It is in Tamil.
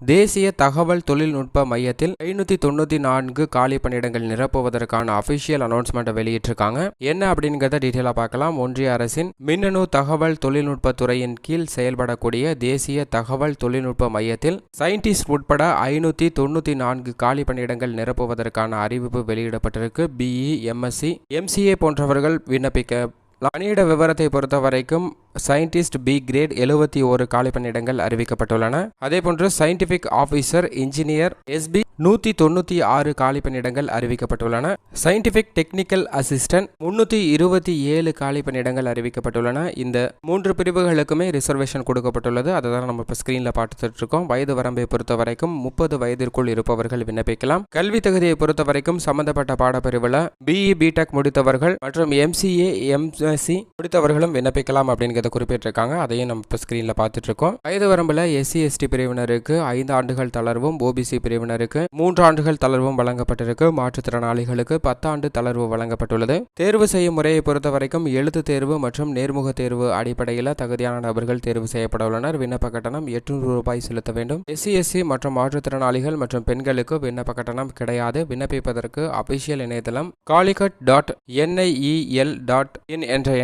தேசிய தகவல் தொழில்நுட்ப மையத்தில் ஐநூற்றி தொண்ணூற்றி நான்கு காலி பணியிடங்கள் நிரப்புவதற்கான அஃபிஷியல் அனௌன்ஸ்மெண்ட்டை வெளியிட்டிருக்காங்க. என்ன அப்படிங்கிறத டீட்டெயிலாக பார்க்கலாம். ஒன்றிய அரசின் மின்னணு தகவல் தொழில்நுட்ப துறையின் கீழ் செயல்படக்கூடிய தேசிய தகவல் தொழில்நுட்ப மையத்தில் சயின்டிஸ்ட் உட்பட ஐநூற்றி தொண்ணூற்றி நான்கு காலி பணியிடங்கள் நிரப்புவதற்கான அறிவிப்பு வெளியிடப்பட்டிருக்கு. பிஇ எம்எஸ்சி எம்சிஏ போன்றவர்கள் விண்ணப்பிக்க பணியிட விவரத்தை பொறுத்த வரைக்கும் சயின்டிஸ்ட் பி கிரேட் எழுபத்தி ஒரு காலி பணியிடங்கள் அறிவிக்கப்பட்டுள்ளன. அதேபோன்று சயின்டிபிக் ஆஃபீஸர் இன்ஜினியர் எஸ்பி நூற்றி தொண்ணூற்றி ஆறு காலி பணியிடங்கள் அறிவிக்கப்பட்டுள்ளன. சயின்டிஃபிக் டெக்னிக்கல் அசிஸ்டன்ட் முன்னூற்றி இருபத்தி ஏழு காலி பணியிடங்கள் அறிவிக்கப்பட்டுள்ளன. இந்த மூன்று பிரிவுகளுக்குமே ரிசர்வேஷன் கொடுக்கப்பட்டுள்ளது. அதை தான் நம்ம இப்போ ஸ்க்ரீனில் பார்த்துட்டு இருக்கோம் வயது வரம்பை பொறுத்த வரைக்கும் முப்பது வயதிற்குள் இருப்பவர்கள் விண்ணப்பிக்கலாம். கல்வி தகுதியை பொறுத்த வரைக்கும் சம்பந்தப்பட்ட பாடப்பிரிவில் பிஇ பிடெக் முடித்தவர்கள் மற்றும் எம்சிஏ எம்எஸ்சி முடித்தவர்களும் விண்ணப்பிக்கலாம் அப்படிங்கிறத குறிப்பிட்டிருக்காங்க. அதையும் நம்ம இப்போ ஸ்க்ரீனில் பார்த்துட்டு இருக்கோம் வயது வரம்பில் எஸ்சி எஸ்டி பிரிவினருக்கு ஐந்து ஆண்டுகள் தளர்வும் ஓபிசி பிரிவினருக்கு மூன்று ஆண்டுகள் தளர்வும் வழங்கப்பட்டிருக்கு. மாற்றுத்திறனாளிகளுக்கு பத்தாண்டு தளர்வு வழங்கப்பட்டுள்ளது. தேர்வு செய்யும் முறையை பொறுத்த வரைக்கும் எழுத்து தேர்வு மற்றும் நேர்முக தேர்வு அடிப்படையில் தகுதியான நபர்கள் தேர்வு செய்யப்பட உள்ளனர். விண்ணப்ப கட்டணம் எட்நூறு ரூபாய் செலுத்த வேண்டும். எஸ்சி எஸ்சி மற்றும் மாற்றுத்திறனாளிகள் மற்றும் பெண்களுக்கு விண்ணப்ப கட்டணம் கிடையாது. விண்ணப்பிப்பதற்கு அபிஷியல் இணையதளம் Calicut dot NIEL dot in என்ற